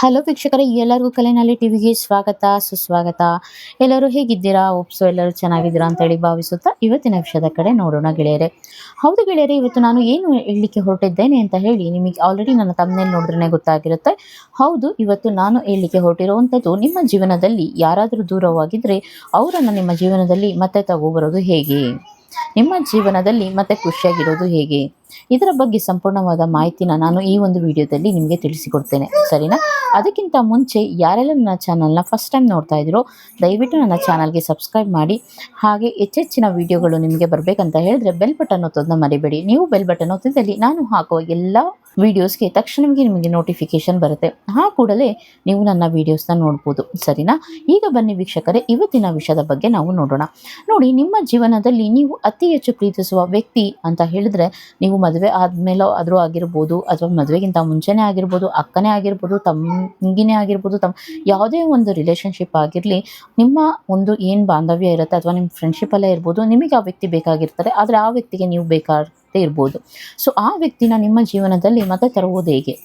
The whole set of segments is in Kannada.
ಹಲೋ ವೀಕ್ಷಕರೇ, ಎಲ್ಲರಿಗೂ ಕಲೆನಲ್ಲಿ ಟಿವಿಗೆ ಸ್ವಾಗತ, ಸುಸ್ವಾಗತ. ಎಲ್ಲರೂ ಹೇಗಿದ್ದೀರಾ? ಒಪ್ಸು ಎಲ್ಲರೂ ಚೆನ್ನಾಗಿದ್ದೀರಾ ಅಂತೇಳಿ ಭಾವಿಸುತ್ತಾ ಇವತ್ತಿನ ವಿಷಯದ ಕಡೆ ನೋಡೋಣ ಗೆಳೆಯರೆ. ಹೌದು ಗೆಳೆಯರೆ, ಇವತ್ತು ನಾನು ಏನು ಹೇಳಲಿಕ್ಕೆ ಹೊರಟಿದ್ದೇನೆ ಅಂತ ಹೇಳಿ ನಿಮಗೆ ಆಲ್ರೆಡಿ ನನ್ನ ತಮ್ಮನೇಲಿ ನೋಡಿದ್ರೆ ಗೊತ್ತಾಗಿರುತ್ತೆ. ಹೌದು, ಇವತ್ತು ನಾನು ಹೇಳಲಿಕ್ಕೆ ಹೊರಟಿರುವಂಥದ್ದು ನಿಮ್ಮ ಜೀವನದಲ್ಲಿ ಯಾರಾದರೂ ದೂರವಾಗಿದ್ದರೆ ಅವರನ್ನು ನಿಮ್ಮ ಜೀವನದಲ್ಲಿ ಮತ್ತೆ ತಗೋಬರೋದು ಹೇಗೆ? ನಿಮ್ಮ ಜೀವನದಲ್ಲಿ ಮತ್ತೆ ಖುಷಿಯಾಗಿರೋದು ಹೇಗೆ? ಇದರ ಬಗ್ಗೆ ಸಂಪೂರ್ಣವಾದ ಮಾಹಿತಿನ ನಾನು ಈ ಒಂದು ವಿಡಿಯೋದಲ್ಲಿ ನಿಮಗೆ ತಿಳಿಸಿಕೊಡ್ತೇನೆ, ಸರಿನಾ? ಅದಕ್ಕಿಂತ ಮುಂಚೆ ಯಾರೆಲ್ಲ ನನ್ನ ಚಾನಲ್ನ ಫಸ್ಟ್ ಟೈಮ್ ನೋಡ್ತಾ ಇದ್ದೀರೋ ದಯವಿಟ್ಟು ನನ್ನ ಚಾನಲ್ಗೆ ಸಬ್ಸ್ಕ್ರೈಬ್ ಮಾಡಿ, ಹಾಗೆ ಹೆಚ್ಚೆಚ್ಚಿನ ವಿಡಿಯೋಗಳು ನಿಮಗೆ ಬರಬೇಕಂತ ಹೇಳಿದ್ರೆ ಬೆಲ್ ಬಟನ್ ಒತ್ತೋದನ್ನ ಮರಿಬೇಡಿ. ನೀವು ಬೆಲ್ ಬಟನ್ ಒತ್ತಿದಲ್ಲಿ ನಾನು ಹಾಕುವ ಎಲ್ಲ ವಿಡಿಯೋಸ್ಗೆ ತಕ್ಷಣವೇ ನಿಮಗೆ ನೋಟಿಫಿಕೇಶನ್ ಬರುತ್ತೆ. ಆ ಕೂಡಲೇ ನೀವು ನನ್ನ ವಿಡಿಯೋಸ್ನ ನೋಡ್ಬೋದು, ಸರಿನಾ? ಈಗ ಬನ್ನಿ ವೀಕ್ಷಕರೇ, ಇವತ್ತಿನ ವಿಷಯದ ಬಗ್ಗೆ ನಾವು ನೋಡೋಣ. ನೋಡಿ, ನಿಮ್ಮ ಜೀವನದಲ್ಲಿ ನೀವು ಅತಿ ಹೆಚ್ಚು ಪ್ರೀತಿಸುವ ವ್ಯಕ್ತಿ ಅಂತ ಹೇಳಿದ್ರೆ ನೀವು ಮದುವೆ ಆದಮೇಲೆ ಆದರೂ ಆಗಿರ್ಬೋದು, ಅಥವಾ ಮದುವೆಗಿಂತ ಮುಂಚೆನೇ ಆಗಿರ್ಬೋದು, ಅಕ್ಕನೇ ಆಗಿರ್ಬೋದು, ತಂಗಿನೇ ಆಗಿರ್ಬೋದು ತಮ್ಮ ಯಾವುದೇ ಒಂದು ರಿಲೇಷನ್ಶಿಪ್ ಆಗಿರಲಿ, ನಿಮ್ಮ ಒಂದು ಏನು ಬಾಂಧವ್ಯ ಇರುತ್ತೆ ಅಥವಾ ನಿಮ್ಮ ಫ್ರೆಂಡ್ಶಿಪ್ಪಲ್ಲೇ ಇರ್ಬೋದು, ನಿಮಗೆ ಆ ವ್ಯಕ್ತಿ ಬೇಕಾಗಿರ್ತಾರೆ, ಆದರೆ ಆ ವ್ಯಕ್ತಿಗೆ ನೀವು ಬೇಕಾಗದೇ ಇರ್ಬೋದು. ಸೊ ಆ ವ್ಯಕ್ತಿನ ನಿಮ್ಮ ಜೀವನದಲ್ಲಿ ಮತ್ತೆ ತರುವುದು ಹೇಗೆ?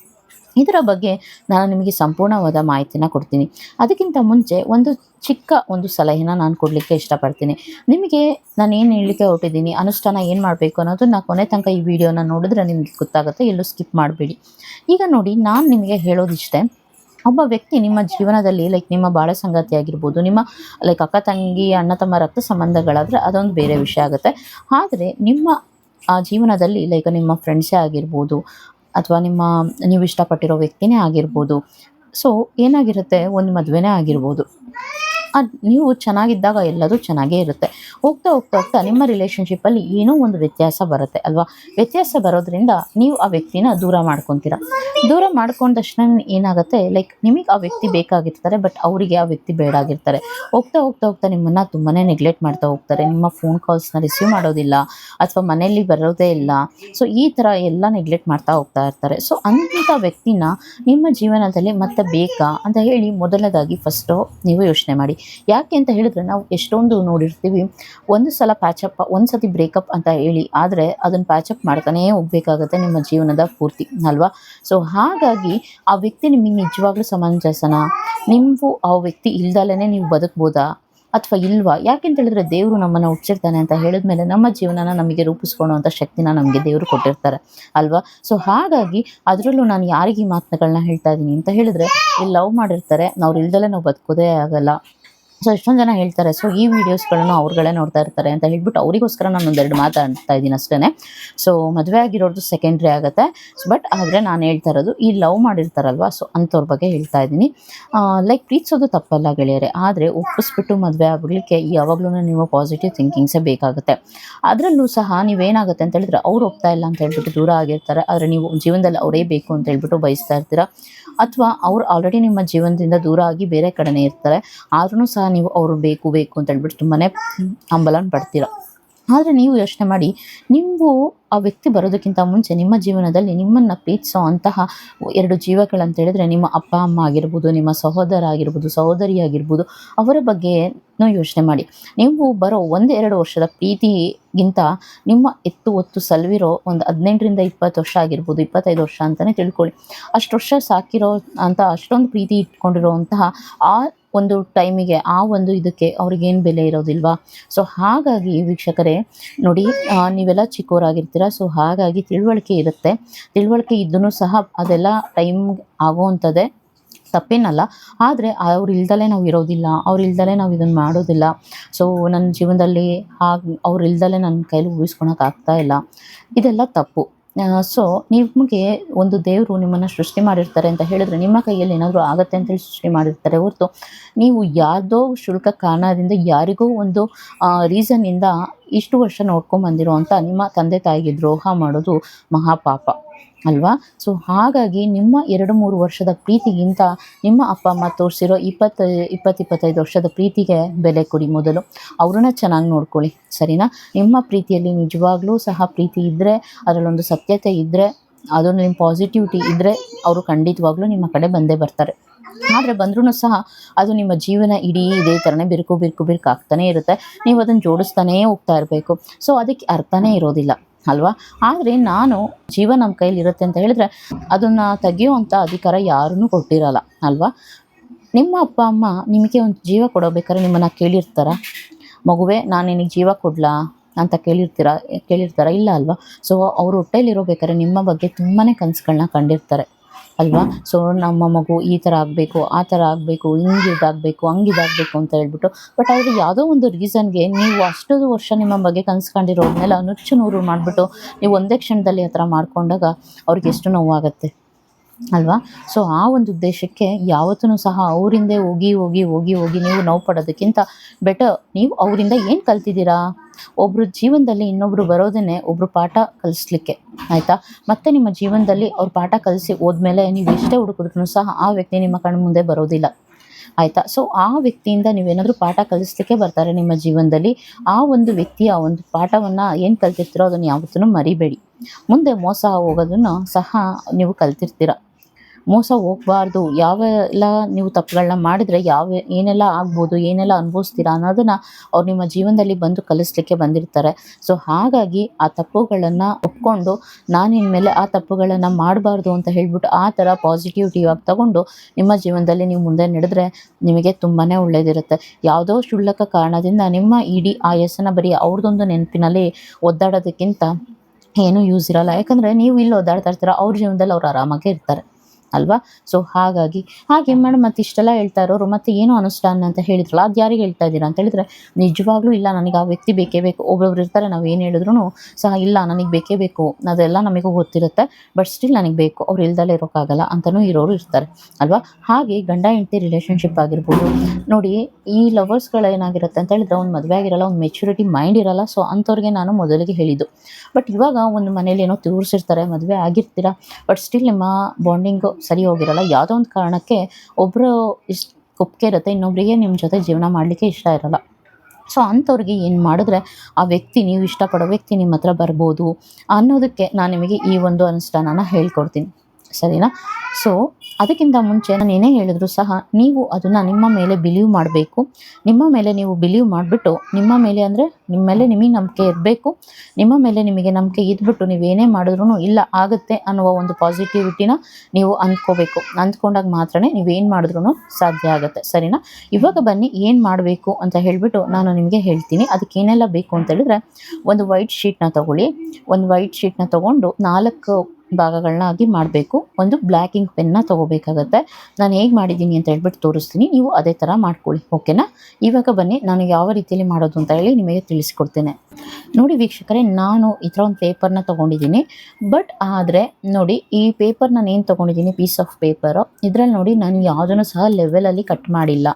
ಇದರ ಬಗ್ಗೆ ನಾನು ನಿಮಗೆ ಸಂಪೂರ್ಣವಾದ ಮಾಹಿತಿನ ಕೊಡ್ತೀನಿ. ಅದಕ್ಕಿಂತ ಮುಂಚೆ ಒಂದು ಚಿಕ್ಕ ಒಂದು ಸಲಹೆನ ನಾನು ಕೊಡಲಿಕ್ಕೆ ಇಷ್ಟಪಡ್ತೀನಿ. ನಿಮಗೆ ನಾನು ಏನು ಹೇಳಲಿಕ್ಕೆ ಹೊರಟಿದ್ದೀನಿ, ಅನುಷ್ಠಾನ ಏನು ಮಾಡಬೇಕು ಅನ್ನೋದನ್ನ ಕೊನೆ ತನಕ ಈ ವಿಡಿಯೋನ ನೋಡಿದ್ರೆ ನಿಮಗೆ ಗೊತ್ತಾಗುತ್ತೆ, ಎಲ್ಲೂ ಸ್ಕಿಪ್ ಮಾಡಬೇಡಿ. ಈಗ ನೋಡಿ, ನಾನು ನಿಮಗೆ ಹೇಳೋದಿಷ್ಟೇ, ಒಬ್ಬ ವ್ಯಕ್ತಿ ನಿಮ್ಮ ಜೀವನದಲ್ಲಿ ಲೈಕ್ ನಿಮ್ಮ ಬಾಳ ಸಂಗಾತಿ ಆಗಿರ್ಬೋದು, ನಿಮ್ಮ ಲೈಕ್ ಅಕ್ಕ ತಂಗಿ, ಅಣ್ಣ ತಮ್ಮ ರಕ್ತ ಸಂಬಂಧಗಳಾದರೆ ಅದೊಂದು ಬೇರೆ ವಿಷಯ ಆಗುತ್ತೆ. ಆದರೆ ನಿಮ್ಮ, ಆ ಜೀವನದಲ್ಲಿ ಲೈಕ್ ನಿಮ್ಮ ಫ್ರೆಂಡ್ಸೇ ಆಗಿರ್ಬೋದು ಅಥವಾ ನಿಮ್ಮ ನೀವು ಇಷ್ಟಪಟ್ಟಿರೋ ವ್ಯಕ್ತಿನೇ ಆಗಿರ್ಬೋದು. ಸೊ ಏನಾಗಿರುತ್ತೆ? ಒಂದು ಮದುವೆನೇ ಆಗಿರ್ಬೋದು. ಅದು ನೀವು ಚೆನ್ನಾಗಿದ್ದಾಗ ಎಲ್ಲದೂ ಚೆನ್ನಾಗೇ ಇರುತ್ತೆ. ಹೋಗ್ತಾ ಹೋಗ್ತಾ ಹೋಗ್ತಾ ನಿಮ್ಮ ರಿಲೇಷನ್ಶಿಪ್ಪಲ್ಲಿ ಏನೋ ಒಂದು ವ್ಯತ್ಯಾಸ ಬರುತ್ತೆ ಅಲ್ವಾ? ವ್ಯತ್ಯಾಸ ಬರೋದ್ರಿಂದ ನೀವು ಆ ವ್ಯಕ್ತಿನ ದೂರ ಮಾಡ್ಕೊತೀರ. ದೂರ ಮಾಡ್ಕೊಂಡ ತಕ್ಷಣ ಏನಾಗುತ್ತೆ ಲೈಕ್ ನಿಮಗೆ ಆ ವ್ಯಕ್ತಿ ಬೇಕಾಗಿರ್ತಾರೆ ಬಟ್ ಅವರಿಗೆ ಆ ವ್ಯಕ್ತಿ ಬೇಡಾಗಿರ್ತಾರೆ. ಹೋಗ್ತಾ ಹೋಗ್ತಾ ಹೋಗ್ತಾ ನಿಮ್ಮನ್ನು ತುಂಬಾ ನೆಗ್ಲೆಕ್ಟ್ ಮಾಡ್ತಾ ಹೋಗ್ತಾರೆ. ನಿಮ್ಮ ಫೋನ್ ಕಾಲ್ಸ್ನ ರಿಸೀವ್ ಮಾಡೋದಿಲ್ಲ, ಅಥವಾ ಮನೆಯಲ್ಲಿ ಬರೋದೇ ಇಲ್ಲ. ಸೊ ಈ ಥರ ಎಲ್ಲ ನೆಗ್ಲೆಕ್ಟ್ ಮಾಡ್ತಾ ಹೋಗ್ತಾ ಇರ್ತಾರೆ. ಸೊ ಅಂಥ ವ್ಯಕ್ತಿನ ನಿಮ್ಮ ಜೀವನದಲ್ಲಿ ಮತ್ತೆ ಬೇಕಾ ಅಂತ ಹೇಳಿ ಮೊದಲನೇದಾಗಿ ಫಸ್ಟು ನೀವು ಯೋಚನೆ ಮಾಡಿ. ಯಾಕೆ ಅಂತ ಹೇಳಿದ್ರೆ ನಾವು ಎಷ್ಟೊಂದು ನೋಡಿರ್ತೀವಿ. ಒಂದು ಸಲ ಪ್ಯಾಚಪ್ ಒಂದು ಸತಿ ಬ್ರೇಕಪ್ ಅಂತ ಹೇಳಿ, ಆದರೆ ಅದನ್ನು ಪ್ಯಾಚಪ್ ಮಾಡ್ತಾನೇ ಹೋಗ್ಬೇಕಾಗತ್ತೆ ನಿಮ್ಮ ಜೀವನದ ಪೂರ್ತಿ, ಅಲ್ವಾ? ಸೊ ಹಾಗಾಗಿ ಆ ವ್ಯಕ್ತಿ ನಿಮಗೆ ನಿಜವಾಗ್ಲೂ ಸಮಂಜಸನ? ನೀವು ಆ ವ್ಯಕ್ತಿ ಇಲ್ದಲೇ ನೀವು ಬದುಕ್ಬೋದಾ? ಅಥವಾ ಇಲ್ವಾ? ಯಾಕೆಂತ ಹೇಳಿದ್ರೆ ದೇವರು ನಮ್ಮನ್ನು ಹುಟ್ಟಿರ್ತಾನೆ ಅಂತ ಹೇಳಿದ್ಮೇಲೆ ನಮ್ಮ ಜೀವನನ ನಮಗೆ ರೂಪಿಸ್ಕೊಳ್ಳುವಂಥ ಶಕ್ತಿನ ನಮಗೆ ದೇವರು ಕೊಟ್ಟಿರ್ತಾರೆ, ಅಲ್ವಾ? ಸೊ ಹಾಗಾಗಿ ಅದರಲ್ಲೂ ನಾನು ಯಾರಿಗೆ ಮಾತುಗಳನ್ನ ಹೇಳ್ತಾ ಇದ್ದೀನಿ ಅಂತ ಹೇಳಿದ್ರೆ, ಇಲ್ಲಿ ಲವ್ ಮಾಡಿರ್ತಾರೆ ನಾವು ಇಲ್ದಲೇ ನಾವು ಬದುಕೋದೇ ಆಗಲ್ಲ. ಸೊ ಎಷ್ಟೊಂದು ಜನ ಹೇಳ್ತಾರೆ ಸೊ ಈ ವಿಡಿಯೋಸ್ಗಳನ್ನು ಅವ್ರುಗಳೇ ನೋಡ್ತಾ ಇರ್ತಾರೆ ಅಂತ ಹೇಳ್ಬಿಟ್ಟು ಅವರಿಗೋಸ್ಕರ ನಾನು ಒಂದೆರಡು ಮಾತಾಡ್ತಾ ಇದ್ದೀನಿ ಅಷ್ಟೇ ಸೊ ಮದುವೆ ಆಗಿರೋದು ಸೆಕೆಂಡ್ರಿ ಆಗುತ್ತೆ. ಬಟ್ ಆದರೆ ನಾನು ಹೇಳ್ತಾ ಇರೋದು, ಈ ಲವ್ ಮಾಡಿರ್ತಾರಲ್ವ ಸೊ ಅಂಥವ್ರ ಬಗ್ಗೆ ಹೇಳ್ತಾ ಇದ್ದೀನಿ. ಲೈಕ್ ಪ್ರೀತಿಸೋದು ತಪ್ಪಲ್ಲ ಗೆಳೆಯರೆ. ಆದರೆ ಒಪ್ಪಿಸ್ಬಿಟ್ಟು ಮದುವೆ ಆಗಲಿಕ್ಕೆ ಯಾವಾಗಲೂ ನೀವು ಪಾಸಿಟಿವ್ ಥಿಂಕಿಂಗ್ಸೇ ಬೇಕಾಗುತ್ತೆ. ಅದರಲ್ಲೂ ಸಹ ನೀವೇನಾಗುತ್ತೆ ಅಂತ ಹೇಳಿದ್ರೆ, ಅವ್ರು ಒಪ್ತಾ ಇಲ್ಲ ಅಂತ ಹೇಳ್ಬಿಟ್ಟು ದೂರ ಆಗಿರ್ತಾರೆ. ಆದರೆ ನೀವು ಜೀವನದಲ್ಲಿ ಅವರೇ ಬೇಕು ಅಂತ ಹೇಳ್ಬಿಟ್ಟು ಬಯಸ್ತಾ ಇರ್ತೀರ? ಅಥವಾ ಅವ್ರು ಆಲ್ರೆಡಿ ನಿಮ್ಮ ಜೀವನದಿಂದ ದೂರ ಆಗಿ ಬೇರೆ ಕಡೆನೇ ಇರ್ತಾರೆ. ಆದ್ರೂ ಸಹ ನೀವು ಅವರು ಬೇಕು ಬೇಕು ಅಂತ ಹೇಳ್ಬಿಟ್ಟು ತುಂಬಾ ಹಂಬಲ ಪಡ್ತೀರ. ಆದರೆ ನೀವು ಯೋಚನೆ ಮಾಡಿ ನೀವು ಆ ವ್ಯಕ್ತಿ ಬರೋದಕ್ಕಿಂತ ಮುಂಚೆ ನಿಮ್ಮ ಜೀವನದಲ್ಲಿ ನಿಮ್ಮನ್ನು ಪ್ರೀತಿಸೋ ಅಂತಹ ಎರಡು ಜೀವಗಳಂತ ಹೇಳಿದ್ರೆ ನಿಮ್ಮ ಅಪ್ಪ, ಅಮ್ಮ ಆಗಿರ್ಬೋದು, ನಿಮ್ಮ ಸಹೋದರ ಆಗಿರ್ಬೋದು, ಸಹೋದರಿ ಆಗಿರ್ಬೋದು, ಅವರ ಬಗ್ಗೆ ಯೋಚನೆ ಮಾಡಿ. ನೀವು ಬರೋ ಒಂದೆರಡು ವರ್ಷದ ಪ್ರೀತಿಗಿಂತ ನಿಮ್ಮ ಎತ್ತು ಒತ್ತು ಸಲ್ವಿರೋ ಒಂದು ಹದಿನೆಂಟರಿಂದ ಇಪ್ಪತ್ತು ವರ್ಷ ಆಗಿರ್ಬೋದು, ಇಪ್ಪತ್ತೈದು ವರ್ಷ ಅಂತಲೇ ತಿಳ್ಕೊಳ್ಳಿ. ಅಷ್ಟು ವರ್ಷ ಸಾಕಿರೋ ಅಂತ, ಅಷ್ಟೊಂದು ಪ್ರೀತಿ ಇಟ್ಕೊಂಡಿರೋಂತಹ ಆ ಒಂದು ಟೈಮಿಗೆ ಆ ಒಂದು ಇದಕ್ಕೆ ಅವ್ರಿಗೇನು ಬೆಲೆ ಇರೋದಿಲ್ವಾ? ಸೊ ಹಾಗಾಗಿ ವೀಕ್ಷಕರೇ, ನೋಡಿ ನೀವೆಲ್ಲ ಚಿಕ್ಕವರಾಗಿರ್ತೀರ ಸೊ ಹಾಗಾಗಿ ತಿಳುವಳಿಕೆ ಇರುತ್ತೆ. ತಿಳುವಳಿಕೆ ಇದ್ದೂ ಸಹ ಅದೆಲ್ಲ ಟೈಮ್ ಆಗೋವಂಥದ್ದೇ ತಪ್ಪೇನಲ್ಲ. ಆದರೆ ಅವ್ರು ಇಲ್ದಲೇ ನಾವು ಇರೋದಿಲ್ಲ ಅವ್ರು ಇಲ್ದಲೇ ನಾವು ಇದನ್ನು ಮಾಡೋದಿಲ್ಲ. ಸೊ ನನ್ನ ಜೀವನದಲ್ಲಿ ಹಾಗೆ ಅವ್ರು ಇಲ್ದಲೇ ನನ್ನ ಕೈಲಿ ಊಹಿಸ್ಕೊಳಕ್ಕೆ ಆಗ್ತಾ ಇಲ್ಲ. ಇದೆಲ್ಲ ತಪ್ಪು. ಸೊ ನಿಮಗೆ ಒಂದು ದೇವರು ನಿಮ್ಮನ್ನು ಸೃಷ್ಟಿ ಮಾಡಿರ್ತಾರೆ ಅಂತ ಹೇಳಿದ್ರೆ ನಿಮ್ಮ ಕೈಯಲ್ಲಿ ಏನಾದರೂ ಆಗುತ್ತೆ ಅಂತೇಳಿ ಸೃಷ್ಟಿ ಮಾಡಿರ್ತಾರೆ ಹೊರತು ನೀವು ಯಾವುದೋ ಶುಲ್ಕ ಕಾರಣದಿಂದ ಯಾರಿಗೋ ಒಂದು ರೀಸನ್ನಿಂದ ಇಷ್ಟು ವರ್ಷ ನೋಡ್ಕೊಂಬಂದಿರೋ ಅಂತ ನಿಮ್ಮ ತಂದೆ ತಾಯಿಗೆ ದ್ರೋಹ ಮಾಡೋದು ಮಹಾಪಾಪ. ಅಲ್ವಾ? ಸೊ ಹಾಗಾಗಿ ನಿಮ್ಮ ಎರಡು ಮೂರು ವರ್ಷದ ಪ್ರೀತಿಗಿಂತ ನಿಮ್ಮ ಅಪ್ಪ ಅಮ್ಮ ತೋರಿಸಿರೋ ಇಪ್ಪತ್ತು ಇಪ್ಪತ್ತು ಇಪ್ಪತ್ತೈದು ವರ್ಷದ ಪ್ರೀತಿಗೆ ಬೆಲೆ ಕೊಡಿ ಮೊದಲು. ಅವ್ರನ್ನ ಚೆನ್ನಾಗಿ ನೋಡ್ಕೊಳ್ಳಿ, ಸರಿನಾ? ನಿಮ್ಮ ಪ್ರೀತಿಯಲ್ಲಿ ನಿಜವಾಗ್ಲೂ ಸಹ ಪ್ರೀತಿ ಇದ್ದರೆ ಅದರಲ್ಲೊಂದು ಸತ್ಯತೆ ಇದ್ದರೆ ಅದರಲ್ಲಿ ನಿಮ್ಮ ಪಾಸಿಟಿವಿಟಿ ಇದ್ದರೆ ಅವರು ಖಂಡಿತವಾಗ್ಲೂ ನಿಮ್ಮ ಕಡೆ ಬಂದೇ ಬರ್ತಾರೆ. ಆದರೆ ಬಂದ್ರೂ ಸಹ ಅದು ನಿಮ್ಮ ಜೀವನ ಇಡೀ ಇದೇ ಥರನೇ ಬಿರುಕು ಬಿರುಕು ಬಿರುಕು ಆಗ್ತಾನೇ ಇರುತ್ತೆ. ನೀವು ಅದನ್ನು ಜೋಡಿಸ್ತಾನೇ ಹೋಗ್ತಾ ಇರಬೇಕು. ಸೊ ಅದಕ್ಕೆ ಅರ್ಥನೇ ಇರೋದಿಲ್ಲ. ಅಲ್ವಾ? ಆದರೆ ನಾನು ಜೀವ ನಮ್ಮ ಕೈಲಿರುತ್ತೆ ಅಂತ ಹೇಳಿದ್ರೆ ಅದನ್ನು ತೆಗೆಯುವಂಥ ಅಧಿಕಾರ ಯಾರೂ ಕೊಟ್ಟಿರಲ್ಲ, ಅಲ್ವಾ? ನಿಮ್ಮ ಅಪ್ಪ, ಅಮ್ಮ ನಿಮಗೆ ಒಂದು ಜೀವ ಕೊಡಬೇಕಾದ್ರೆ ನಿಮ್ಮನ್ನು ಕೇಳಿರ್ತಾರ? ಮಗುವೆ, ನಾನು ನಿನಗೆ ಜೀವ ಕೊಡ್ಲಾ? ಅಂತ ಕೇಳಿರ್ತೀರ, ಕೇಳಿರ್ತಾರ? ಇಲ್ಲ, ಅಲ್ವಾ? ಸೊ ಅವ್ರ ಹೊಟ್ಟೆಲಿರೋ ಬೇಕಾದ್ರೆ ನಿಮ್ಮ ಬಗ್ಗೆ ತುಂಬಾ ಕನಸುಗಳನ್ನ ಕಂಡಿರ್ತಾರೆ. ಅಲ್ವಾ? ಸೊ ನಮ್ಮ ಮಗು ಈ ಥರ ಆಗಬೇಕು ಆ ಥರ ಆಗಬೇಕು ಹಿಂಗೆ ಇದಾಗಬೇಕು ಹಂಗೆ ಇದಾಗಬೇಕು ಅಂತ ಹೇಳ್ಬಿಟ್ಟು. ಬಟ್ ಆದರೆ ಯಾವುದೋ ಒಂದು ರೀಸನ್ಗೆ ನೀವು ಅಷ್ಟೊಂದು ವರ್ಷ ನಿಮ್ಮ ಬಗ್ಗೆ ಕನಸು ಕಂಡಿರೋದ್ನೆಲ್ಲ ನುಚ್ಚು ನೂರು ಮಾಡಿಬಿಟ್ಟು ನೀವು ಒಂದೇ ಕ್ಷಣದಲ್ಲಿ ಆ ಥರ ಮಾಡ್ಕೊಂಡಾಗ ಅವ್ರಿಗೆ ಎಷ್ಟು ನೋವಾಗುತ್ತೆ? ಅಲ್ವಾ? ಸೊ ಆ ಒಂದು ಉದ್ದೇಶಕ್ಕೆ ಯಾವತ್ತೂ ಸಹ ಅವರಿಂದೇ ಹೋಗಿ ಹೋಗಿ ಹೋಗಿ ಹೋಗಿ ನೀವು ನೋವು ಪಡೋದಕ್ಕಿಂತ ಬೆಟರ್ ನೀವು ಅವರಿಂದ ಏನು ಕಲ್ತಿದ್ದೀರಾ? ಒಬ್ಬರು ಜೀವನದಲ್ಲಿ ಇನ್ನೊಬ್ರು ಬರೋದನ್ನೇ ಒಬ್ಬರು ಪಾಠ ಕಲಿಸ್ಲಿಕ್ಕೆ, ಆಯಿತಾ? ಮತ್ತೆ ನಿಮ್ಮ ಜೀವನದಲ್ಲಿ ಅವ್ರ ಪಾಠ ಕಲಿಸಿ ಹೋದ್ಮೇಲೆ ನೀವು ಎಷ್ಟೇ ಹುಡುಕಿದ್ರು ಸಹ ಆ ವ್ಯಕ್ತಿ ನಿಮ್ಮ ಕಣ್ಣು ಮುಂದೆ ಬರೋದಿಲ್ಲ, ಆಯಿತಾ? ಸೊ ಆ ವ್ಯಕ್ತಿಯಿಂದ ನೀವೇನಾದರೂ ಪಾಠ ಕಲಿಸ್ಲಿಕ್ಕೆ ಬರ್ತಾರೆ ನಿಮ್ಮ ಜೀವನದಲ್ಲಿ, ಆ ಒಂದು ವ್ಯಕ್ತಿಯ ಒಂದು ಪಾಠವನ್ನು ಏನು ಕಲ್ತಿರ್ತೀರೋ ಅದನ್ನು ಯಾವತ್ತೂ ಮರಿಬೇಡಿ. ಮುಂದೆ ಮೋಸ ಹೋಗೋದನ್ನು ಸಹ ನೀವು ಕಲ್ತಿರ್ತೀರ. ಮೋಸ ಹೋಗಬಾರ್ದು. ಯಾವೆಲ್ಲ ನೀವು ತಪ್ಪುಗಳನ್ನ ಮಾಡಿದರೆ ಯಾವ ಏನೆಲ್ಲ ಆಗ್ಬೋದು, ಏನೆಲ್ಲ ಅನುಭವಿಸ್ತೀರಾ ಅನ್ನೋದನ್ನು ಅವ್ರು ನಿಮ್ಮ ಜೀವನದಲ್ಲಿ ಬಂದು ಕಲಿಸ್ಲಿಕ್ಕೆ ಬಂದಿರ್ತಾರೆ. ಸೊ ಹಾಗಾಗಿ ಆ ತಪ್ಪುಗಳನ್ನು ಒಪ್ಕೊಂಡು ನಾನು ಇನ್ಮೇಲೆ ಆ ತಪ್ಪುಗಳನ್ನು ಮಾಡಬಾರ್ದು ಅಂತ ಹೇಳ್ಬಿಟ್ಟು ಆ ಥರ ಪಾಸಿಟಿವಿಟಿ ಆಗಿ ತಗೊಂಡು ನಿಮ್ಮ ಜೀವನದಲ್ಲಿ ನೀವು ಮುಂದೆ ನಡೆದ್ರೆ ನಿಮಗೆ ತುಂಬಾ ಒಳ್ಳೆಯದಿರುತ್ತೆ ಯಾವುದೋ ಕ್ಷುಲ್ಲಕ ಕಾರಣದಿಂದ ನಿಮ್ಮ ಇಡೀ ಆಯಸ್ಸನ್ನು ಬರೀ ಅವ್ರದ್ದೊಂದು ನೆನಪಿನಲ್ಲಿ ಒದ್ದಾಡೋದಕ್ಕಿಂತ ಏನೂ ಯೂಸ್ ಇರಲ್ಲ. ಯಾಕಂದರೆ ನೀವು ಇಲ್ಲಿ ಒದ್ದಾಡ್ತಾ ಇರ್ತೀರ, ಅವ್ರ ಜೀವನದಲ್ಲಿ ಅವ್ರು ಆರಾಮಾಗೇ ಇರ್ತಾರೆ. ಅಲ್ವಾ? ಸೊ ಹಾಗಾಗಿ, ಹಾಗೆ ಮೇಡಮ್, ಮತ್ತೆ ಇಷ್ಟೆಲ್ಲ ಹೇಳ್ತಾ ಇರೋರು, ಮತ್ತೆ ಏನು ಅನುಷ್ಠಾನ ಅಂತ ಹೇಳಿದ್ರಲ್ಲ ಅದು ಯಾರಿಗೆ ಹೇಳ್ತಾ ಇದ್ದೀರಾ ಅಂತ ಹೇಳಿದ್ರೆ, ನಿಜವಾಗ್ಲೂ ಇಲ್ಲ, ನನಗೆ ಆ ವ್ಯಕ್ತಿ ಬೇಕೇ ಬೇಕು. ಒಬ್ಬೊಬ್ರು ಇರ್ತಾರೆ, ನಾವು ಏನು ಹೇಳಿದ್ರು ಸಹ ಇಲ್ಲ, ನನಗೆ ಬೇಕೇ ಬೇಕು. ಅದೆಲ್ಲ ನಮಗೂ ಗೊತ್ತಿರುತ್ತೆ. ಬಟ್ ಸ್ಟಿಲ್ ನನಗೆ ಬೇಕು. ಅವ್ರು ಇಲ್ದಲೇ ಇರೋಕ್ಕಾಗಲ್ಲ ಅಂತಲೂ ಇರೋರು ಇರ್ತಾರೆ. ಅಲ್ವಾ? ಹಾಗೆ ಗಂಡ, ಹೆಂಡತಿ ರಿಲೇಷನ್ಶಿಪ್ ಆಗಿರ್ಬೋದು. ನೋಡಿ, ಈ ಲವರ್ಸ್ಗಳು ಏನಾಗಿರುತ್ತೆ ಅಂತ ಹೇಳಿದ್ರೆ ಒಂದು ಮದುವೆ ಆಗಿರಲ್ಲ ಒಂದು ಮೆಚುರಿಟಿ ಮೈಂಡ್ ಇರಲ್ಲ ಸೊ ಅಂಥವ್ರಿಗೆ ನಾನು ಮೊದಲಿಗೆ ಹೇಳಿದ್ದು. ಬಟ್ ಇವಾಗ ಒಂದು ಮನೇಲಿ ಏನೋ ತೋರಿಸಿರ್ತಾರೆ, ಮದುವೆ ಆಗಿರ್ತೀರ ಬಟ್ ಸ್ಟಿಲ್ ನಿಮ್ಮ ಬಾಂಡಿಂಗು ಸರಿ ಹೋಗಿರಲ್ಲ. ಯಾವುದೋ ಒಂದು ಕಾರಣಕ್ಕೆ ಒಬ್ಬರು ಇಷ್ಟು ಕುಪ್ಪಿಗೆ ಇರುತ್ತೆ ಇನ್ನೊಬ್ಬರಿಗೆ ನಿಮ್ಮ ಜೊತೆ ಜೀವನ ಮಾಡಲಿಕ್ಕೆ ಇಷ್ಟ ಇರಲ್ಲ. ಸೊ ಅಂಥವ್ರಿಗೆ ಏನು ಮಾಡಿದ್ರೆ ಆ ವ್ಯಕ್ತಿ, ನೀವು ಇಷ್ಟಪಡೋ ವ್ಯಕ್ತಿ ನಿಮ್ಮ ಹತ್ರ ಬರ್ಬೋದು ಅನ್ನೋದಕ್ಕೆ ನಾನು ನಿಮಗೆ ಈ ಒಂದು ಅನುಷ್ಠಾನನ ಹೇಳ್ಕೊಡ್ತೀನಿ. ಸರಿನಾ? ಸೊ ಅದಕ್ಕಿಂತ ಮುಂಚೆ ನಾನು ಏನೇ ಹೇಳಿದ್ರು ಸಹ ನೀವು ಅದನ್ನು ನಿಮ್ಮ ಮೇಲೆ ಬಿಲೀವ್ ಮಾಡಬೇಕು. ನಿಮ್ಮ ಮೇಲೆ ನೀವು ಬಿಲೀವ್ ಮಾಡಿಬಿಟ್ಟು, ನಿಮ್ಮ ಮೇಲೆ ಅಂದರೆ ನಿಮ್ಮ ಮೇಲೆ ನಿಮಗೆ ನಂಬಿಕೆ ಇರಬೇಕು. ನಿಮ್ಮ ಮೇಲೆ ನಿಮಗೆ ನಂಬಿಕೆ ಇದ್ಬಿಟ್ಟು ನೀವೇನೇ ಮಾಡಿದ್ರೂ ಇಲ್ಲ ಆಗುತ್ತೆ ಅನ್ನುವ ಒಂದು ಪಾಸಿಟಿವಿಟಿನ ನೀವು ಅಂದ್ಕೋಬೇಕು. ಅಂದ್ಕೊಂಡಾಗ ಮಾತ್ರ ನೀವೇನು ಮಾಡಿದ್ರೂ ಸಾಧ್ಯ ಆಗುತ್ತೆ. ಸರಿನಾ? ಇವಾಗ ಬನ್ನಿ ಏನು ಮಾಡಬೇಕು ಅಂತ ಹೇಳಿಬಿಟ್ಟು ನಾನು ನಿಮಗೆ ಹೇಳ್ತೀನಿ. ಅದಕ್ಕೆ ಏನೆಲ್ಲ ಬೇಕು ಅಂತ ಹೇಳಿದ್ರೆ, ಒಂದು ವೈಟ್ ಶೀಟ್ನ ತಗೊಳ್ಳಿ. ಒಂದು ವೈಟ್ ಶೀಟ್ನ ತಗೊಂಡು ನಾಲ್ಕು ಭಾಗಗಳನ್ನಾಗಿ ಮಾಡಬೇಕು. ಒಂದು ಬ್ಲ್ಯಾಕ್ ಇಂಕ್ ಪೆನ್ನ ತೊಗೋಬೇಕಾಗತ್ತೆ. ನಾನು ಹೇಗೆ ಮಾಡಿದ್ದೀನಿ ಅಂತ ಹೇಳ್ಬಿಟ್ಟು ತೋರಿಸ್ತೀನಿ. ನೀವು ಅದೇ ಥರ ಮಾಡ್ಕೊಳ್ಳಿ. ಓಕೆನಾ ಇವಾಗ ಬನ್ನಿ. ನಾನು ಯಾವ ರೀತಿಯಲ್ಲಿ ಮಾಡೋದು ಅಂತ ಹೇಳಿ ನಿಮಗೆ ತಿಳಿಸ್ಕೊಡ್ತೇನೆ. ನೋಡಿ ವೀಕ್ಷಕರೇ, ನಾನು ಈ ಥರ ಒಂದು ಪೇಪರ್ನ ತೊಗೊಂಡಿದ್ದೀನಿ. ಬಟ್ ಆದರೆ ನೋಡಿ, ಈ ಪೇಪರ್ ನಾನು ಏನು ತೊಗೊಂಡಿದ್ದೀನಿ? ಪೀಸ್ ಆಫ್ ಪೇಪರು ಇದರಲ್ಲಿ ನೋಡಿ, ನಾನು ಯಾವುದನ್ನು ಸಹ ಲೆವೆಲಲ್ಲಿ ಕಟ್ ಮಾಡಿಲ್ಲ.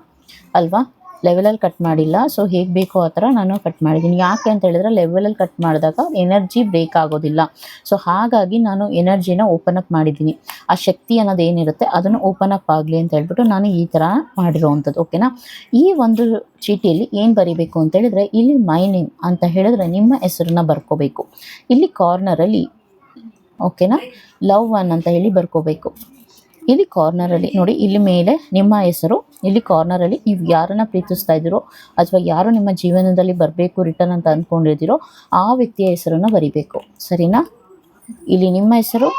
ಅಲ್ವಾ? ಲೆವೆಲಲ್ಲಿ ಕಟ್ ಮಾಡಿಲ್ಲ. ಸೊ ಹೇಗೆ ಬೇಕೋ ಆ ಥರ ನಾನು ಕಟ್ ಮಾಡಿದ್ದೀನಿ. ಯಾಕೆ ಅಂತ ಹೇಳಿದ್ರೆ ಲೆವೆಲಲ್ಲಿ ಕಟ್ ಮಾಡಿದಾಗ ಎನರ್ಜಿ ಬ್ರೇಕ್ ಆಗೋದಿಲ್ಲ. ಸೊ ಹಾಗಾಗಿ ನಾನು ಎನರ್ಜಿನ ಓಪನ್ ಅಪ್ ಮಾಡಿದ್ದೀನಿ. ಆ ಶಕ್ತಿ ಅನ್ನೋದು ಏನಿರುತ್ತೆ, ಅದನ್ನು ಓಪನ್ ಅಪ್ ಆಗಲಿ ಅಂತ ಹೇಳ್ಬಿಟ್ಟು ನಾನು ಈ ಥರ ಮಾಡಿರೋವಂಥದ್ದು. ಓಕೆನಾ ಈ ಒಂದು ಚೀಟಿಯಲ್ಲಿ ಏನು ಬರೀಬೇಕು ಅಂತ ಹೇಳಿದ್ರೆ, ಇಲ್ಲಿ ಮೈ ನೇಮ್ ಅಂತ ಹೇಳಿದ್ರೆ ನಿಮ್ಮ ಹೆಸರನ್ನ ಬರ್ಕೋಬೇಕು. ಇಲ್ಲಿ ಕಾರ್ನರಲ್ಲಿ ಓಕೆನಾ ಲವ್ ಒನ್ ಅಂತ ಹೇಳಿ ಬರ್ಕೋಬೇಕು. ಇಲ್ಲಿ ಕಾರ್ನರಲ್ಲಿ ನೋಡಿ, ಇಲ್ಲಿ ಮೇಲೆ ನಿಮ್ಮ ಹೆಸರು, ಇಲ್ಲಿ ಕಾರ್ನರಲ್ಲಿ ನೀವು ಯಾರನ್ನ ಪ್ರೀತಿಸ್ತಾ ಇದ್ದೀರೋ ಅಥವಾ ಯಾರು ನಿಮ್ಮ ಜೀವನದಲ್ಲಿ ಬರಬೇಕು ರಿಟರ್ನ್ ಅಂತ ಅಂದ್ಕೊಂಡಿದ್ದೀರೋ ಆ ವ್ಯಕ್ತಿಯ ಹೆಸರನ್ನು ಬರಿಬೇಕು. ಸರಿನಾ? ಇಲ್ಲಿ ನಿಮ್ಮ ಹೆಸರು,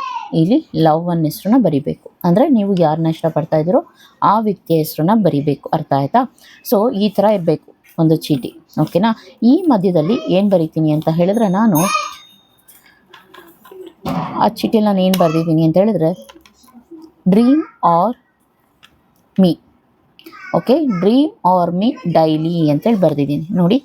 ಇಲ್ಲಿ ಲವ್ ಅನ್ನ ಹೆಸರನ್ನ ಬರಿಬೇಕು. ಅಂದರೆ ನೀವು ಯಾರನ್ನ ಇಷ್ಟಪಡ್ತಾ ಇದ್ದೀರೋ ಆ ವ್ಯಕ್ತಿಯ ಹೆಸರನ್ನ ಬರಿಬೇಕು. ಅರ್ಥ ಆಯ್ತಾ? ಸೊ ಈ ಥರ ಇರಬೇಕು ಒಂದು ಚೀಟಿ. ಓಕೆನಾ ಈ ಮಧ್ಯದಲ್ಲಿ ಏನು ಬರಿತೀನಿ ಅಂತ ಹೇಳಿದ್ರೆ ನಾನು, ಆ ಚೀಟಿಯಲ್ಲಿ ನಾನು ಏನು ಬರೆದಿದ್ದೀನಿ ಅಂತ ಹೇಳಿದ್ರೆ dream are me okay dream are me daily ಅಂತೇಳಿ ಬರೆದಿದ್ದೀನಿ. ನೋಡಿ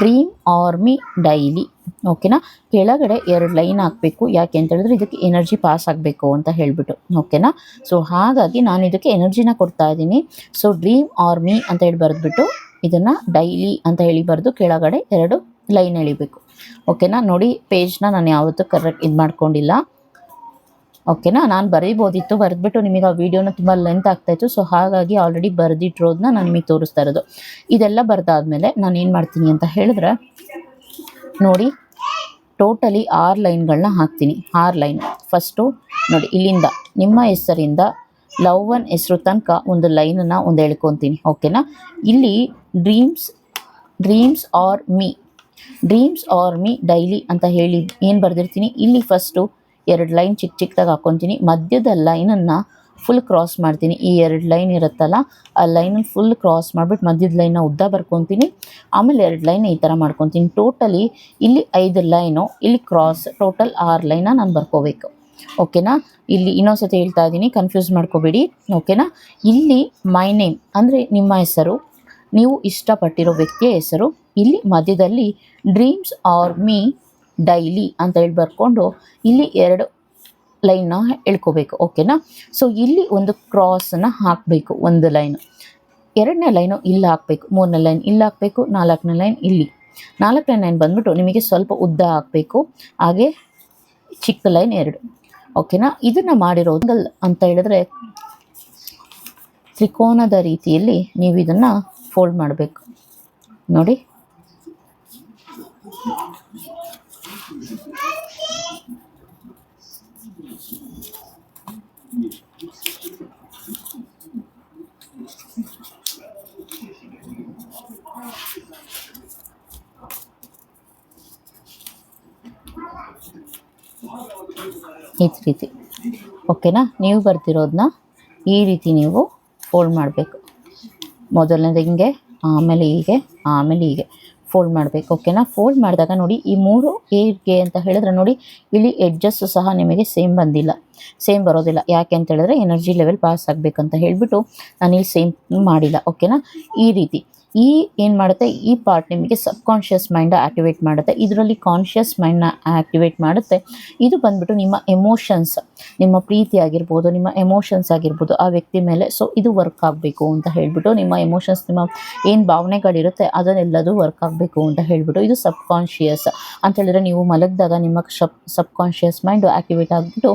ಡ್ರೀಮ್ ಆರ್ ಮೀ ಡೈಲಿ ಓಕೆನಾ ಕೆಳಗಡೆ ಎರಡು ಲೈನ್ ಹಾಕಬೇಕು. ಯಾಕೆ ಅಂತ ಹೇಳಿದ್ರೆ ಇದಕ್ಕೆ ಎನರ್ಜಿ ಪಾಸ್ ಆಗಬೇಕು ಅಂತ ಹೇಳಿಬಿಟ್ಟು. ಓಕೆನಾ ಸೊ ಹಾಗಾಗಿ ನಾನು ಇದಕ್ಕೆ ಎನರ್ಜಿನ ಕೊಡ್ತಾ ಇದ್ದೀನಿ. ಸೊ ಡ್ರೀಮ್ ಆರ್ ಮೀ ಅಂತ ಹೇಳಿ ಬರೆದ್ಬಿಟ್ಟು ಇದನ್ನು ಡೈಲಿ ಅಂತ ಹೇಳಿ ಬರೆದು ಕೆಳಗಡೆ ಎರಡು ಲೈನ್ ಎಳಿಬೇಕು. ಓಕೆನಾ ನೋಡಿ ಪೇಜ್ನ ನಾನು ಯಾವತ್ತೂ ಕರೆಕ್ಟ್ ಇದು ಮಾಡ್ಕೊಂಡಿಲ್ಲ ಓಕೆನಾ? ನಾನು ಬರೀಬೋದಿತ್ತು, ಬರೆದ್ಬಿಟ್ಟು ನಿಮಗೆ ಆ ವೀಡಿಯೋನ ತುಂಬ ಲೆಂತ್ ಆಗ್ತಾಯಿತ್ತು ಸೊ ಹಾಗಾಗಿ ಆಲ್ರೆಡಿ ಬರೆದಿಟ್ಟಿರೋದನ್ನ ನಾನು ನಿಮಗೆ ತೋರಿಸ್ತಾ ಇರೋದು. ಇದೆಲ್ಲ ಬರೆದಾದ್ಮೇಲೆ ನಾನು ಏನು ಮಾಡ್ತೀನಿ ಅಂತ ಹೇಳಿದ್ರೆ, ನೋಡಿ ಟೋಟಲಿ ಆರು ಲೈನ್ಗಳನ್ನ ಹಾಕ್ತೀನಿ, ಆರು ಲೈನ್. ಫಸ್ಟು ನೋಡಿ, ಇಲ್ಲಿಂದ, ನಿಮ್ಮ ಹೆಸರಿಂದ ಲವ್ ಒನ್ ಹೆಸರು ತನಕ ಒಂದು ಲೈನನ್ನು ಒಂದು ಹೇಳ್ಕೊತೀನಿ ಓಕೆನಾ? ಇಲ್ಲಿ dreams dreams are me dreams are me daily ಅಂತ ಹೇಳಿ ಏನು ಬರೆದಿರ್ತೀನಿ, ಇಲ್ಲಿ ಫಸ್ಟು ಎರಡು ಲೈನ್ ಚಿಕ್ಕ ಚಿಕ್ಕದಾಗಿ ಹಾಕ್ಕೊತೀನಿ ಮಧ್ಯದ ಲೈನನ್ನು ಫುಲ್ ಕ್ರಾಸ್ ಮಾಡ್ತೀನಿ. ಈ ಎರಡು ಲೈನ್ ಇರುತ್ತಲ್ಲ, ಆ ಲೈನನ್ನು ಫುಲ್ ಕ್ರಾಸ್ ಮಾಡಿಬಿಟ್ಟು ಮಧ್ಯದ ಲೈನ್ನ ಉದ್ದ ಬರ್ಕೊತೀನಿ. ಆಮೇಲೆ ಎರಡು ಲೈನ್ ಈ ಥರ ಮಾಡ್ಕೊತೀನಿ. ಟೋಟಲಿ ಇಲ್ಲಿ ಐದು ಲೈನು, ಇಲ್ಲಿ ಕ್ರಾಸ್ ಟೋಟಲ್ ಆರು ಲೈನ ನಾನು ಬರ್ಕೋಬೇಕು. ಓಕೆನಾ ಇಲ್ಲಿ ಇನ್ನೊಂದು ಸತಿ ಹೇಳ್ತಾ ಇದ್ದೀನಿ ಕನ್ಫ್ಯೂಸ್ ಮಾಡ್ಕೋಬೇಡಿ. ಓಕೆನಾ ಇಲ್ಲಿ ಮೈ ನೇಮ್ ಅಂದರೆ ನಿಮ್ಮ ಹೆಸರು, ನೀವು ಇಷ್ಟಪಟ್ಟಿರೋ ವ್ಯಕ್ತಿಯ ಹೆಸರು, ಇಲ್ಲಿ ಮಧ್ಯದಲ್ಲಿ ಡ್ರೀಮ್ಸ್ ಆರ್ ಮೀ ಡೈಲಿ ಅಂತ ಹೇಳಿ ಬರ್ಕೊಂಡು ಇಲ್ಲಿ ಎರಡು ಲೈನ್ನ ಎಳ್ಕೋಬೇಕು ಓಕೆನಾ ಸೊ ಇಲ್ಲಿ ಒಂದು ಕ್ರಾಸನ್ನು ಹಾಕಬೇಕು, ಒಂದು ಲೈನು. ಎರಡನೇ ಲೈನು ಇಲ್ಲಿ ಹಾಕಬೇಕು, ಮೂರನೇ ಲೈನ್ ಇಲ್ಲಿ ಹಾಕಬೇಕು, ನಾಲ್ಕನೇ ಲೈನ್ ಇಲ್ಲಿ. ನಾಲ್ಕನೇ ಲೈನ್ ಬಂದ್ಬಿಟ್ಟು ನಿಮಗೆ ಸ್ವಲ್ಪ ಉದ್ದ ಹಾಕಬೇಕು, ಹಾಗೆ ಚಿಕ್ಕ ಲೈನ್ ಎರಡು ಓಕೆನಾ ಇದನ್ನು ಮಾಡಿರೋಂಗಲ್ ಅಂತ ಹೇಳಿದ್ರೆ ತ್ರಿಕೋನದ ರೀತಿಯಲ್ಲಿ ನೀವು ಇದನ್ನು ಫೋಲ್ಡ್ ಮಾಡಬೇಕು. ನೋಡಿ. ಈ ರೀತಿ. ಓಕೆನಾ ನೀವು ಬರ್ತಿರೋದನ್ನ ಈ ರೀತಿ ನೀವು ಫೋಲ್ಡ್ ಮಾಡಬೇಕು. ಮೊದಲನೇದು ಹಿಂಗೆ, ಆಮೇಲೆ ಹೀಗೆ ಆಮೇಲೆ ಹೀಗೆ ಫೋಲ್ಡ್ ಮಾಡಬೇಕು. ಓಕೆನಾ ಫೋಲ್ಡ್ ಮಾಡಿದಾಗ ನೋಡಿ ಈ ಮೂರು ಹೇಗೆ ಅಂತ ಹೇಳಿದ್ರೆ ನೋಡಿ, ಇಲ್ಲಿ ಎಡ್ಜಸ್ಸು ಸಹ ನಿಮಗೆ ಸೇಮ್ ಬಂದಿಲ್ಲ. ಸೇಮ್ ಬರೋದಿಲ್ಲ. ಯಾಕೆ ಅಂತ ಹೇಳಿದ್ರೆ ಎನರ್ಜಿ ಲೆವೆಲ್ ಪಾಸ್ ಆಗಬೇಕಂತ ಹೇಳಿಬಿಟ್ಟು ನಾನು ಇಲ್ಲಿ ಸೇಮ್ ಮಾಡಿಲ್ಲ ಓಕೆನಾ ಈ ರೀತಿ. ಈ ಏನು ಮಾಡುತ್ತೆ? ಈ ಪಾರ್ಟ್ ನಿಮಗೆ ಸಬ್ ಕಾನ್ಷಿಯಸ್ ಮೈಂಡ್ ಆ್ಯಕ್ಟಿವೇಟ್ ಮಾಡುತ್ತೆ. ಇದರಲ್ಲಿ ಕಾನ್ಷಿಯಸ್ ಮೈಂಡ್ನ ಆ್ಯಕ್ಟಿವೇಟ್ ಮಾಡುತ್ತೆ. ಇದು ಬಂದ್ಬಿಟ್ಟು ನಿಮ್ಮ ಎಮೋಷನ್ಸ್ ನಿಮ್ಮ ಪ್ರೀತಿ ಆಗಿರ್ಬೋದು, ನಿಮ್ಮ ಎಮೋಷನ್ಸ್ ಆಗಿರ್ಬೋದು, ಆ ವ್ಯಕ್ತಿ ಮೇಲೆ. ಸೊ ಇದು ವರ್ಕ್ ಆಗಬೇಕು ಅಂತ ಹೇಳಿಬಿಟ್ಟು ನಿಮ್ಮ ಎಮೋಷನ್ಸ್ ನಿಮ್ಮ ಏನು ಭಾವನೆಗಳಿರುತ್ತೆ ಅದನ್ನೆಲ್ಲದೂ ವರ್ಕ್ ಆಗಬೇಕು ಅಂತ ಹೇಳಿಬಿಟ್ಟು ಇದು ಸಬ್ ಕಾನ್ಷಿಯಸ್ ಅಂತ ಹೇಳಿದ್ರೆ ನೀವು ಮಲಗಿದಾಗ ನಿಮ್ಮ sub subconscious mind activate ಆಗಿಬಿಟ್ಟು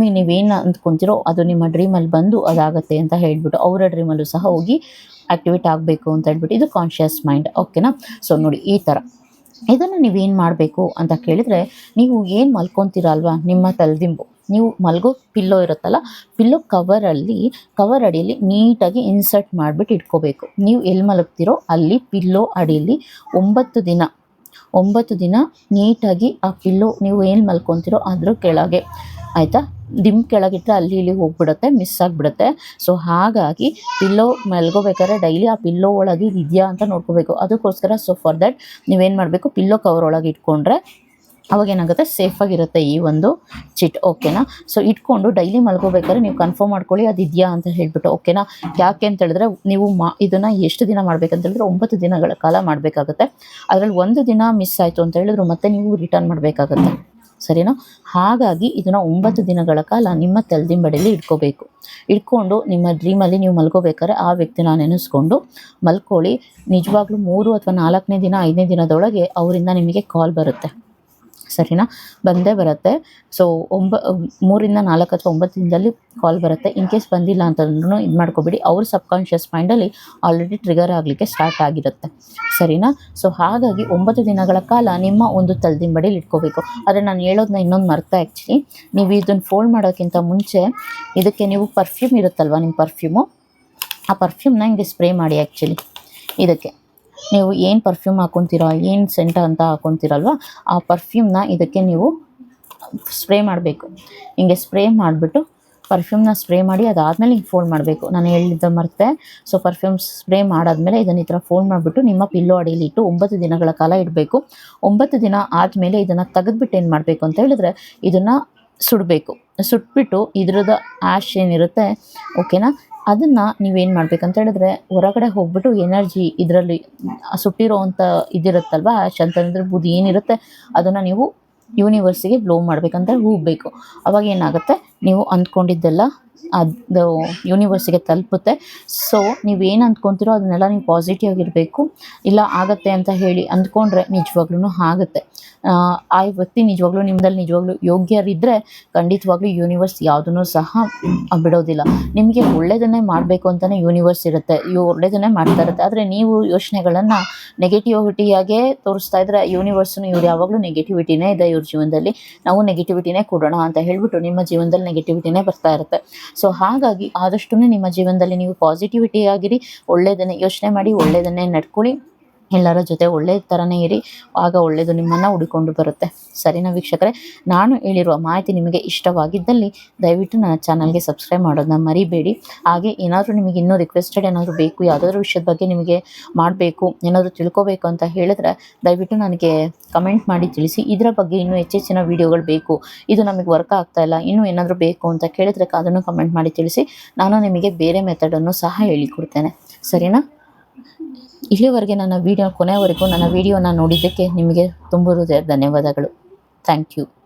ನಿಮಗೆ ನೀವೇನು ಅಂದ್ಕೊತೀರೋ ಅದು ನಿಮ್ಮ ಡ್ರೀಮಲ್ಲಿ ಬಂದು ಅದಾಗುತ್ತೆ ಅಂತ ಹೇಳಿಬಿಟ್ಟು ಅವರ ಡ್ರೀಮಲ್ಲೂ ಸಹ ಹೋಗಿ ಆ್ಯಕ್ಟಿವೇಟ್ ಆಗಬೇಕು ಅಂತ ಹೇಳ್ಬಿಟ್ಟು ಇದು ಕಾನ್ಷಿಯಸ್ ಮೈಂಡ್ ಓಕೆನಾ ಸೊ ನೋಡಿ ಈ ಥರ ಇದನ್ನು ನೀವೇನು ಮಾಡಬೇಕು ಅಂತ ಕೇಳಿದರೆ ನೀವು ಏನು ಮಲ್ಕೊತೀರ ಅಲ್ವಾ? ನಿಮ್ಮ ತಲೆದಿಂಬು. ನೀವು ಮಲ್ಗೋ ಪಿಲ್ಲೋ ಇರುತ್ತಲ್ಲ ಪಿಲ್ಲೋ ಕವರಲ್ಲಿ ಕವರ್ ಅಡಿಯಲ್ಲಿ ನೀಟಾಗಿ ಇನ್ಸರ್ಟ್ ಮಾಡಿಬಿಟ್ಟು ಇಟ್ಕೋಬೇಕು. ನೀವು ಎಲ್ಲಿ ಮಲಗ್ತೀರೋ ಅಲ್ಲಿ ಪಿಲ್ಲೋ ಅಡಿಯಲ್ಲಿ ಒಂಬತ್ತು ದಿನ ಒಂಬತ್ತು ದಿನ ನೀಟಾಗಿ ಆ ಪಿಲ್ಲೋ ನೀವು ಏನು ಮಲ್ಕೊತೀರೋ ಅದ್ರ ಕೆಳಗೆ. ಆಯಿತಾ? ದಿಂಬು ಕೆಳಗಿಟ್ಟರೆ ಅಲ್ಲಿ ಇಲ್ಲಿ ಹೋಗ್ಬಿಡುತ್ತೆ ಮಿಸ್ ಆಗಿಬಿಡುತ್ತೆ. ಸೊ ಹಾಗಾಗಿ ಪಿಲ್ಲೋ ಮಲ್ಗೋಬೇಕಾದ್ರೆ ಡೈಲಿ ಆ ಪಿಲ್ಲೋ ಒಳಗೆ ಇದು ಇದೆಯಾ ಅಂತ ನೋಡ್ಕೋಬೇಕು. ಅದಕ್ಕೋಸ್ಕರ ಸೊ ಫಾರ್ ದ್ಯಾಟ್ ನೀವೇನು ಮಾಡಬೇಕು? ಪಿಲ್ಲೋ ಕವರ್ ಒಳಗೆ ಇಟ್ಕೊಂಡ್ರೆ ಅವಾಗ ಏನಾಗುತ್ತೆ? ಸೇಫಾಗಿರುತ್ತೆ ಈ ಒಂದು ಚಿಟ್ ಓಕೆನಾ ಸೊ ಇಟ್ಕೊಂಡು ಡೈಲಿ ಮಲ್ಕೋಬೇಕಾದ್ರೆ ನೀವು ಕನ್ಫರ್ಮ್ ಮಾಡ್ಕೊಳ್ಳಿ ಅದು ಇದೆಯಾ ಅಂತ ಹೇಳಿಬಿಟ್ಟು ಓಕೆನಾ ಯಾಕೆ ಅಂತ ಹೇಳಿದ್ರೆ ನೀವು ಮಾ, ಇದನ್ನು ಎಷ್ಟು ದಿನ ಮಾಡಬೇಕಂತ ಹೇಳಿದ್ರೆ ಒಂಬತ್ತು ದಿನಗಳ ಕಾಲ ಮಾಡಬೇಕಾಗುತ್ತೆ. ಅದರಲ್ಲಿ ಒಂದು ದಿನ ಮಿಸ್ ಆಯಿತು ಅಂತ ಹೇಳಿದ್ರು ಮತ್ತೆ ನೀವು ರಿಟರ್ನ್ ಮಾಡಬೇಕಾಗತ್ತೆ. ಸರಿನಾ? ಹಾಗಾಗಿ ಇದನ್ನ ಒಂಬತ್ತು ದಿನಗಳ ಕಾಲ ನಿಮ್ಮ ತಲೆದಿಂಬಡಿಯಲ್ಲಿ ಇಟ್ಕೋಬೇಕು. ಇಟ್ಕೊಂಡು ನಿಮ್ಮ ಡ್ರೀಮಲ್ಲಿ ನೀವು ಮಲ್ಕೋಬೇಕಾದ್ರೆ ಆ ವ್ಯಕ್ತಿನ ನೆನೆಸ್ಕೊಂಡು ಮಲ್ಕೊಳ್ಳಿ. ನಿಜವಾಗ್ಲೂ ಮೂರು ಅಥವಾ ನಾಲ್ಕನೇ ದಿನ, ಐದನೇ ದಿನದೊಳಗೆ ಅವರಿಂದ ನಿಮಗೆ ಕಾಲ್ ಬರುತ್ತೆ. ಸರಿನಾ? ಬಂದೇ ಬರುತ್ತೆ. ಸೊ ಒಂಬ, ಮೂರಿಂದ ನಾಲ್ಕು ಅಥವಾ ಒಂಬತ್ತು ದಿನದಲ್ಲಿ ಕಾಲ್ ಬರುತ್ತೆ. ಇನ್ ಕೇಸ್ ಬಂದಿಲ್ಲ ಅಂತಂದ್ರೂ ಇದು ಮಾಡ್ಕೊಬೇಡಿ. ಅವ್ರ ಸಬ್ಕಾನ್ಷಿಯಸ್ ಮೈಂಡಲ್ಲಿ ಆಲ್ರೆಡಿ ಟ್ರಿಗರ್ ಆಗಲಿಕ್ಕೆ ಸ್ಟಾರ್ಟ್ ಆಗಿರುತ್ತೆ. ಸರಿನಾ? ಸೊ ಹಾಗಾಗಿ ಒಂಬತ್ತು ದಿನಗಳ ಕಾಲ ನಿಮ್ಮ ಒಂದು ತಲೆದಿಂಬಡಿಲಿ ಇಟ್ಕೋಬೇಕು. ಆದರೆ ನಾನು ಹೇಳೋದನ್ನ ಇನ್ನೊಂದು ಮರ್ತ ಆ್ಯಕ್ಚುಲಿ ನೀವು ಇದನ್ನು ಫೋಲ್ಡ್ ಮಾಡೋಕ್ಕಿಂತ ಮುಂಚೆ ಇದಕ್ಕೆ ನೀವು ಪರ್ಫ್ಯೂಮ್ ಇರುತ್ತಲ್ವ ನಿಮ್ಮ ಪರ್ಫ್ಯೂಮು ಆ ಪರ್ಫ್ಯೂಮ್ನ ಹಿಂಗೆ ಸ್ಪ್ರೇ ಮಾಡಿ ಆ್ಯಕ್ಚುಲಿ ಇದಕ್ಕೆ. ನೀವು ಏನು ಪರ್ಫ್ಯೂಮ್ ಹಾಕೊತೀರಾ, ಏನು ಸೆಂಟ್ ಅಂತ ಹಾಕೊತೀರಲ್ವ, ಆ ಪರ್ಫ್ಯೂಮ್ನ ಇದಕ್ಕೆ ನೀವು ಸ್ಪ್ರೇ ಮಾಡಬೇಕು. ಹಿಂಗೆ ಸ್ಪ್ರೇ ಮಾಡಿಬಿಟ್ಟು ಪರ್ಫ್ಯೂಮ್ನ ಸ್ಪ್ರೇ ಮಾಡಿ ಅದಾದಮೇಲೆ ಹಿಂಗೆ ಫೋಲ್ಡ್ ಮಾಡಬೇಕು. ನಾನು ಹೇಳಿದ್ದ ಮರ್ತೆ. ಸೊ ಪರ್ಫ್ಯೂಮ್ ಸ್ಪ್ರೇ ಮಾಡಾದಮೇಲೆ ಇದನ್ನು ಈ ಥರ ಫೋಲ್ಡ್ ಮಾಡಿಬಿಟ್ಟು ನಿಮ್ಮ ಪಿಲ್ಲೋ ಅಡಿಯಲ್ಲಿ ಇಟ್ಟು ಒಂಬತ್ತು ದಿನಗಳ ಕಾಲ ಇಡಬೇಕು. ಒಂಬತ್ತು ದಿನ ಆದಮೇಲೆ ಇದನ್ನು ತೆಗೆದ್ಬಿಟ್ಟು ಏನು ಮಾಡಬೇಕು ಅಂತ ಹೇಳಿದ್ರೆ, ಇದನ್ನು ಸುಡಬೇಕು. ಸುಟ್ಬಿಟ್ಟು ಇದ್ರದ್ದು ಆ್ಯಶ್ ಏನಿರುತ್ತೆ ಓಕೆನಾ ಅದನ್ನು ನೀವೇನು ಮಾಡ್ಬೇಕಂತ ಹೇಳಿದ್ರೆ, ಹೊರಗಡೆ ಹೋಗ್ಬಿಟ್ಟು ಎನರ್ಜಿ ಇದರಲ್ಲಿ ಸುಟ್ಟಿರೋವಂಥ ಇದಿರುತ್ತಲ್ವ ಆ್ಯಶ್ ಅಂತಂದರೆ ಬುದ್ಧಿ ಏನಿರುತ್ತೆ, ಅದನ್ನು ನೀವು ಯೂನಿವರ್ಸಿಗೆ ಬ್ಲೋ ಮಾಡಬೇಕಂತ ಹೋಗಬೇಕು. ಅವಾಗ ಏನಾಗುತ್ತೆ? ನೀವು ಅಂದ್ಕೊಂಡಿದ್ದೆಲ್ಲ ಅದು ಯೂನಿವರ್ಸಿಗೆ ತಲುಪುತ್ತೆ. ಸೊ ನೀವೇನು ಅಂದ್ಕೊತೀರೋ ಅದನ್ನೆಲ್ಲ ನೀವು ಪಾಸಿಟಿವ್ ಆಗಿರಬೇಕು. ಇಲ್ಲ ಆಗತ್ತೆ ಅಂತ ಹೇಳಿ ಅಂದ್ಕೊಂಡ್ರೆ ನಿಜವಾಗ್ಲೂ ಆಗುತ್ತೆ. ಆ, ವ್ಯಕ್ತಿ ನಿಜವಾಗ್ಲೂ ನಿಮ್ಮದಲ್ಲಿ ನಿಜವಾಗ್ಲೂ ಯೋಗ್ಯರಿದ್ದರೆ ಖಂಡಿತವಾಗ್ಲೂ ಯೂನಿವರ್ಸ್ ಯಾವುದನ್ನು ಸಹ ಬಿಡೋದಿಲ್ಲ. ನಿಮಗೆ ಒಳ್ಳೆಯದನ್ನೇ ಮಾಡಬೇಕು ಅಂತಲೇ ಯೂನಿವರ್ಸ್ ಇರುತ್ತೆ. ಇವು ಒಳ್ಳೆಯದನ್ನೇ ಮಾಡ್ತಾ ಇರುತ್ತೆ. ಆದರೆ ನೀವು ಯೋಚನೆಗಳನ್ನು ನೆಗೆಟಿವಿಟಿಯಾಗೇ ತೋರಿಸ್ತಾ ಇದ್ರೆ ಯೂನಿವರ್ಸ್ನು ಇವ್ರು ಯಾವಾಗಲೂ ನೆಗೆಟಿವಿಟಿನೇ ಇದೆ ಇವ್ರ ಜೀವನದಲ್ಲಿ. ನಾವು ನೆಗೆಟಿವಿಟಿನೇ ಕೊಡೋಣ ಅಂತ ಹೇಳಿಬಿಟ್ಟು ನಿಮ್ಮ ಜೀವನದಲ್ಲಿ ನೆಗೆಟಿವಿಟಿನೇ ಬರ್ತಾ ಇರುತ್ತೆ. ಸೊ ಹಾಗಾಗಿ ಆದಷ್ಟು ನಿಮ್ಮ ಜೀವನದಲ್ಲಿ ನೀವು ಪಾಸಿಟಿವಿಟಿ ಆಗಿರಿ ಒಳ್ಳೆಯದನ್ನೇ ಯೋಚನೆ ಮಾಡಿ ಒಳ್ಳೆಯದನ್ನೇ ನಡ್ಕೊಳ್ಳಿ. ಎಲ್ಲರ ಜೊತೆ ಒಳ್ಳೆಯ ಥರನೇ ಇರಿ, ಆಗ ಒಳ್ಳೆಯದು ನಿಮ್ಮನ್ನು ಹುಡುಕೊಂಡು ಬರುತ್ತೆ. ಸರಿನಾ ವೀಕ್ಷಕರೇ? ನಾನು ಹೇಳಿರುವ ಮಾಹಿತಿ ನಿಮಗೆ ಇಷ್ಟವಾಗಿದ್ದಲ್ಲಿ ದಯವಿಟ್ಟು ನನ್ನ ಚಾನಲ್ಗೆ ಸಬ್ಸ್ಕ್ರೈಬ್ ಮಾಡೋದನ್ನ ಮರಿಬೇಡಿ. ಹಾಗೆ ಏನಾದರೂ ನಿಮಗೆ ಇನ್ನೂ ರಿಕ್ವೆಸ್ಟೆಡ್ ಏನಾದರೂ ಬೇಕು, ಯಾವುದಾದ್ರೂ ವಿಷಯದ ಬಗ್ಗೆ ನಿಮಗೆ ಮಾಡಬೇಕು, ಏನಾದರೂ ತಿಳ್ಕೋಬೇಕು ಅಂತ ಹೇಳಿದ್ರೆ ದಯವಿಟ್ಟು ನನಗೆ ಕಮೆಂಟ್ ಮಾಡಿ ತಿಳಿಸಿ. ಇದರ ಬಗ್ಗೆ ಇನ್ನೂ ಹೆಚ್ಚೆಚ್ಚಿನ ವಿಡಿಯೋಗಳು ಬೇಕು. ಇದು ನಮಗೆ ವರ್ಕ್ ಆಗ್ತಾ ಇಲ್ಲ, ಇನ್ನೂ ಏನಾದರೂ ಬೇಕು ಅಂತ ಕೇಳಿದ್ರೆ ಅದನ್ನು ಕಮೆಂಟ್ ಮಾಡಿ ತಿಳಿಸಿ. ನಾನು ನಿಮಗೆ ಬೇರೆ ಮೆಥಡನ್ನು ಸಹ ಹೇಳಿಕೊಡ್ತೇನೆ. ಸರಿನಾ? ಇಲ್ಲಿವರೆಗೆ ನನ್ನ ವಿಡಿಯೋ ಕೊನೆಯವರೆಗೂ ನನ್ನ ವಿಡಿಯೋನ ನೋಡಿದ್ದಕ್ಕೆ ನಿಮಗೆ ತುಂಬ ಹೃದಯ ಧನ್ಯವಾದಗಳು. Thank you